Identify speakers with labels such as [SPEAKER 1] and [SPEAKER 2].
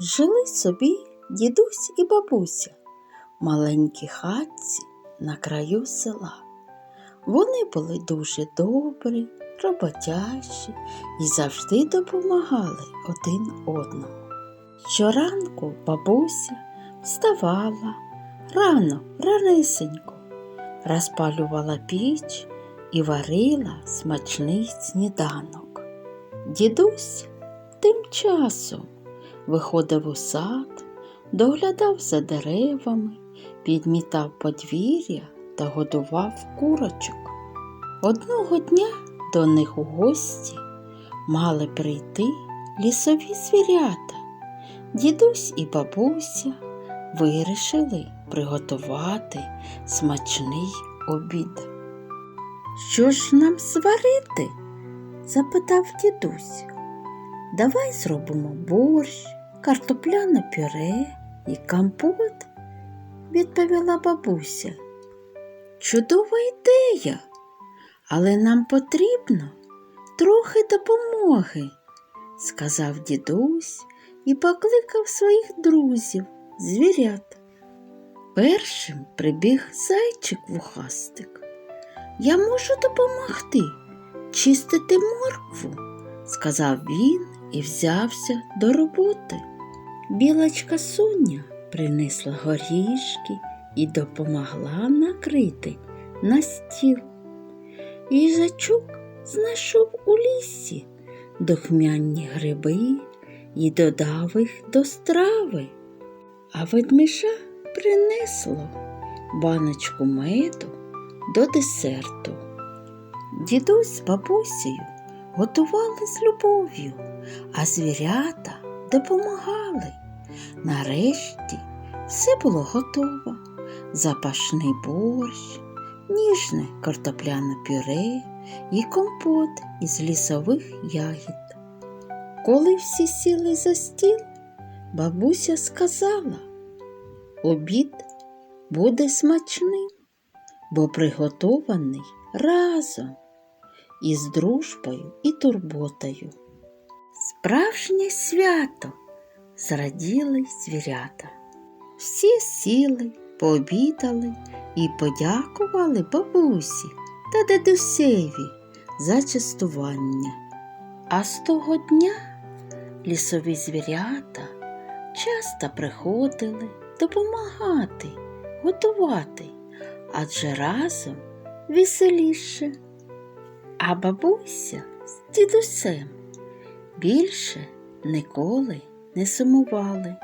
[SPEAKER 1] Жили собі дідусь і бабуся в маленькій хатці на краю села. Вони були дуже добрі, роботящі і завжди допомагали один одному. Щоранку бабуся вставала рано, ранисенько, розпалювала піч і варила смачний сніданок. Дідусь тим часом виходив у сад, доглядав за деревами, підмітав подвір'я та годував курочок. Одного дня до них у гості мали прийти лісові звірята. Дідусь і бабуся вирішили приготувати смачний обід. Що ж нам сварити? запитав дідусь. Давай зробимо борщ, картопляне пюре і компот, відповіла бабуся. Чудова ідея, але нам потрібно трохи допомоги, сказав дідусь і покликав своїх друзів, звірят. Першим прибіг зайчик вухастик. Я можу допомогти чистити моркву, сказав він і взявся до роботи. Білочка Соня принесла горішки і допомогла накрити на стіл. Їжачок знайшов у лісі духмяні гриби і додав їх до страви, а ведмиша принесло баночку меду до десерту. Дідусь з бабусею готували з любов'ю, а звірята допомагали. Нарешті все було готово. Запашний борщ, ніжне картопляне пюре і компот із лісових ягід. Коли всі сіли за стіл, бабуся сказала, обід буде смачним, бо приготований разом із дружбою і турботою. Справжнє свято зраділи звірята. Всі сіли, пообідали і подякували бабусі та дедусеві за частування. А з того дня лісові звірята часто приходили допомагати, готувати, адже разом веселіше. А бабуся з дідусем більше ніколи не сумували.